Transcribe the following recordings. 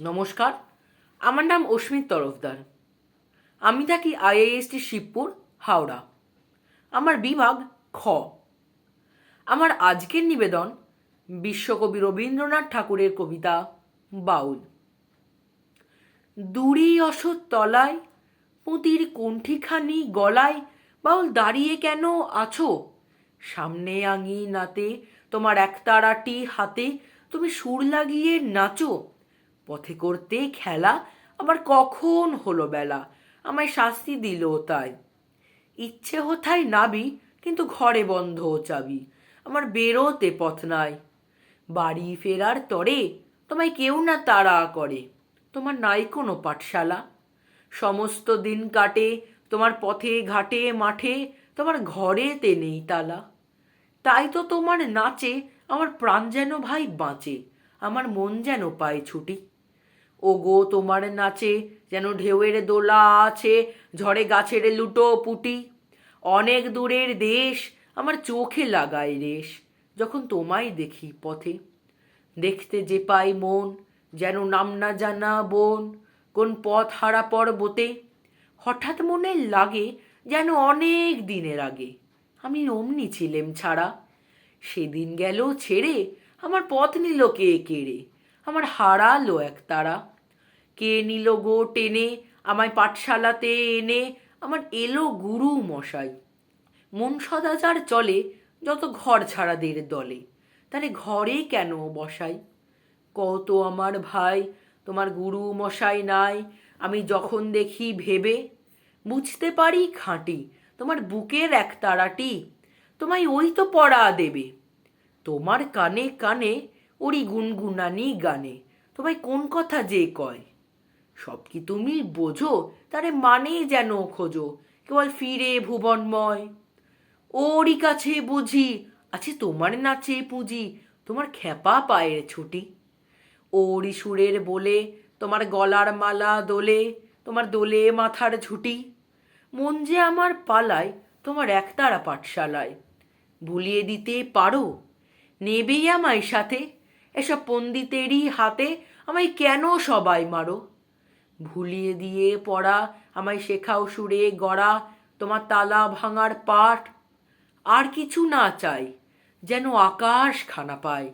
নমস্কার, আমার নাম অস্মিত তরফদার। আমি থাকি আইআইএসটি শিবপুর, হাওড়া। আমার বিভাগ খ। আমার আজকের নিবেদন বিশ্বকবি রবীন্দ্রনাথ ঠাকুরের কবিতা বাউল। দূরে অসৎ তলায়, পুঁতির কণ্ঠিখানি গলায়, বাউল দাঁড়িয়ে কেন আছো? সামনে আঙি নাতে তোমার একতারাটি হাতে তুমি সুর লাগিয়ে নাচো। পথে করতে খেলা আবার কখন হলো বেলা? আমায় শাস্তি দিল তাই। ইচ্ছে হোথায় নাবি, কিন্তু ঘরে বন্ধ চাবি। আমার বেরোতে পথ নাই। বাড়ি ফেরার তরে তোমায় কেউ না তাড়া করে। তোমার নাই কোনো পাঠশালা। সমস্ত দিন কাটে, তোমার পথে ঘাটে মাঠে, তোমার ঘরেতে নেই তালা। তাই তো তোমার নাচে, আমার প্রাণ যেন ভাই বাঁচে, আমার মন যেন পায় ছুটি। ওগো, তোমার নাচে যেন ঢেউয়ের দোলা আছে, ঝড়ে গাছের লুটো পুটি। অনেক দূরের দেশ আমার চোখে লাগায় রেশ, যখন তোমায় দেখি পথে। দেখতে যে পাই মন, যেন নাম না জানা বোন, কোন পথ হারা পর্বতে। হঠাৎ মনে লাগে যেন অনেক দিনের আগে আমি অমনি ছিলেম ছাড়া। সেদিন গেল ছেড়ে আমার পথ নিল কে কেড়ে, আমার হারালো এক তারা। কে নিল গো টেনে? আমায় পাঠশালাতে এনে? আমার এলো গুরু মশাই। মন সদাচার চলে, যত ঘর ছাড়াদের দলে। তাহলে ঘরে কেন বসাই? কত আমার ভাই, তোমার গুরু মশাই নাই। আমি যখন দেখি ভেবে, বুঝতে পারি খাঁটি, তোমার বুকের এক তারাটি। তোমায় ওই তো পড়া দেবে। তোমার কানে কানে ওরি গুনগুনানি গানে। তোমায় কোন কথা যে কয়? সব কি তুমি বোঝো? তারে মানে যেন খোঁজো। কেবল ফিরে ভুবনময়। ওরই কাছে বুঝি, আছে তোমার নাচে পুঁজি, তোমার খেপা পায়ের ছুটি। ওরই সুরের বলে, তোমার গলার মালা দোলে, তোমার দোলে মাথার ঝুটি। মন যে আমার পালায়, তোমার একতারা পাঠশালায়। ভুলিয়ে দিতে পারো? নেবেই আমায় সাথে? এসব পণ্ডিতেরই হাতে আমায় কেন সবাই মারো? ভুলিয়ে দিয়ে পড়া, আমায় শেখাও সুরে, গড়া, তোমার তালা ভাঙার পাঠ। আর কিছু না চাই, যেন আকাশ খানা পায়,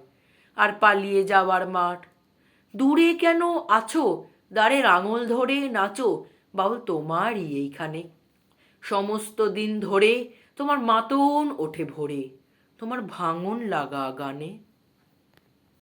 আর পালিয়ে যাওয়ার মাঠ। দূরে কেন আছো? দ্বারের আঙুল ধরে নাচো বাবু তোমারই এইখানে। সমস্ত দিন ধরে তোমার মাতন ওঠে ভোরে, তোমার ভাঙন লাগা গানে।